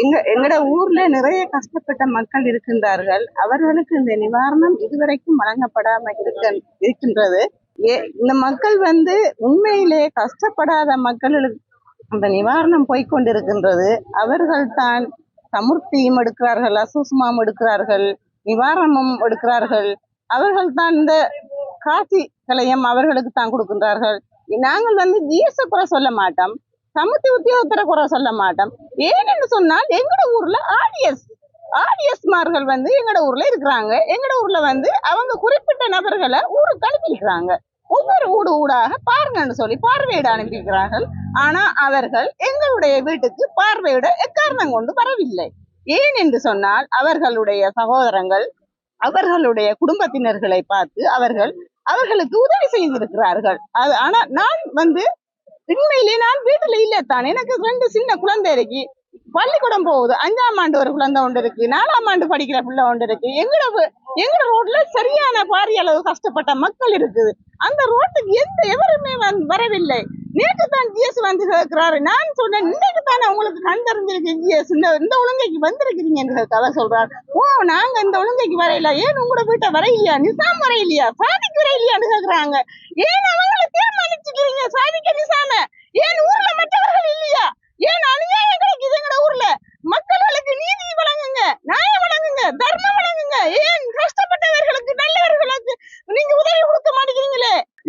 எங்க எங்கட ஊர்ல நிறைய கஷ்டப்பட்ட மக்கள் இருக்கின்றார்கள். அவர்களுக்கு இந்த நிவாரணம் இதுவரைக்கும் வழங்கப்படாம இருக்க இருக்கின்றது. ஏ இந்த மக்கள் வந்து உண்மையிலே கஷ்டப்படாத மக்களுக்கு அந்த நிவாரணம் போய்கொண்டிருக்கின்றது அவர்கள் தான் சமுர்த்தியும் எடுக்கிறார்கள் அசுஸ்மாம் எடுக்கிறார்கள் நிவாரணமும் எடுக்கிறார்கள். அவர்கள் தான் இந்த காசி கலையம் அவர்களுக்கு தான் கொடுக்கின்றார்கள். நாங்கள் வந்து ஜிஎஸ் குறை சொல்ல மாட்டோம். சமுத்தி உத்தியோகத்தரை குறை சொல்ல மாட்டோம். ஏன்னு சொன்னால் எங்கட ஊர்ல ஆடியஸ் ஆடியஸ்மார்கள் வந்து எங்கட ஊர்ல இருக்கிறாங்க. எங்கட ஊர்ல வந்து அவங்க குறிப்பிட்ட நபர்களை ஊருக்கு அனுப்பியிருக்கிறாங்க. ஒவ்வொரு ஊடு ஊடாக பாருங்கன்னு சொல்லி பார்வையிட அனுப்பியிருக்கிறார்கள். ஆனா அவர்கள் எங்களுடைய வீட்டுக்கு பார்வையிட எக்காரணம் கொண்டு வரவில்லை. ஏன் என்று சொன்னால் அவர்களுடைய சகோதரங்கள் அவர்களுடைய குடும்பத்தினர்களை பார்த்து அவர்கள் அவர்களுக்கு உதவி செய்திருக்கிறார்கள். அது ஆனா நான் வந்து உண்மையிலே நான் வீட்டுல இல்ல தான் எனக்கு ரெண்டு சின்ன குழந்தை இருக்கு. பள்ளிக்கூடம் போகுது. அஞ்சாம் ஆண்டு ஒரு குழந்தை ஒன்று இருக்கு. நாலாம் ஆண்டு படிக்கிற பிள்ளை ஒன்று இருக்கு. எங்களோட எங்களோட ரோட்ல சரியான பாரிய அளவு கஷ்டப்பட்ட மக்கள் இருக்குது. அந்த ரோட்டுக்கு எந்த எவருமே வரவில்லை. நேற்று தான் ஜிஎஸ் வந்து கேட்கிறாரு நான் சொன்னேன் இன்னைக்கு தானே உங்களுக்கு கண் தெரிஞ்சிருக்கு ஜிஎஸ் இந்த இந்த ஒழுங்கைக்கு வந்திருக்கிறீங்க என்று கதை சொல்றாரு. ஓ நாங்க இந்த ஒழுங்கைக்கு வரையில ஏன் உங்களோட வீட்டை வரையிலையா? நிசாம் வரையிலையா? சாதிக்கு வரையிலையான்னு கேக்குறாங்க. ஏன் அவங்களை தீர்மானிச்சுக்கிறீங்க? சாதிக்க நிசாம.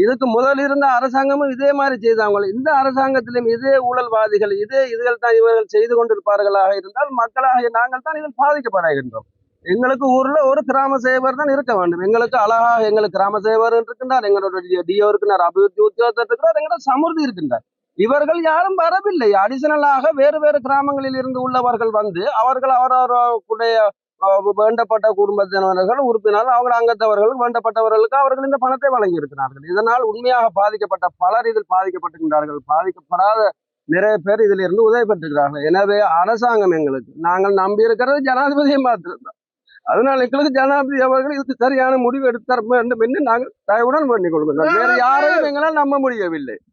இதுக்கு முதல் இருந்த அரசாங்கமும் இதே மாதிரி செய்தாங்க இந்த அரசாங்கத்திலும் இதே ஊழல்வாதிகள் இதே இதுகள் தான் இவர்கள் செய்து கொண்டிருப்பார்களாக இருந்தால் மக்களாக நாங்கள் தான் இதில் பாதிக்கப்படுகின்றோம். எங்களுக்கு ஊர்ல ஒரு கிராம சேவர் தான் இருக்க வேண்டும். எங்களுக்கு அழகாக எங்களுக்கு கிராம சேவர் இருக்கின்றார் எங்களுடைய டிஓ இருக்கின்றார் அபிவிருத்தி உத்தியோகத்தர் இருக்கிறார் எங்களோட சமுர்த்தி இருக்கின்றார். இவர்கள் யாரும் வரவில்லை. அடிஷனலாக வேறு வேறு கிராமங்களில் இருந்து உள்ளவர்கள் வந்து அவர்கள் அவரவர்களுடைய வேண்டப்பட்ட குடும்பத்தினர்கள் உறுப்பினர்கள் அவங்க அங்கத்தவர்கள் வேண்டப்பட்டவர்களுக்கு அவர்கள் இந்த பணத்தை வழங்கி இருக்கிறார்கள் இதனால் உண்மையாக பாதிக்கப்பட்ட பலர் இதில் பாதிக்கப்பட்டிருக்கிறார்கள். பாதிக்கப்படாத நிறைய பேர் இதில் இருந்து உதவி பெற்றிருக்கிறார்கள் எனவே அரசாங்கம் எங்களுக்கு நாங்கள் நம்பி இருக்கிறது ஜனாதிபதியை மாத்திருந்தோம் அதனால் எங்களுக்கு ஜனாதிபதி அவர்கள் இதுக்கு சரியான முடிவு எடுத்து தர வேண்டும் என்று நாங்கள் தயவுடன் வேண்டிக் கொள்கிறோம். வேறு யாரையும் எங்களால் நம்ப முடியவில்லை.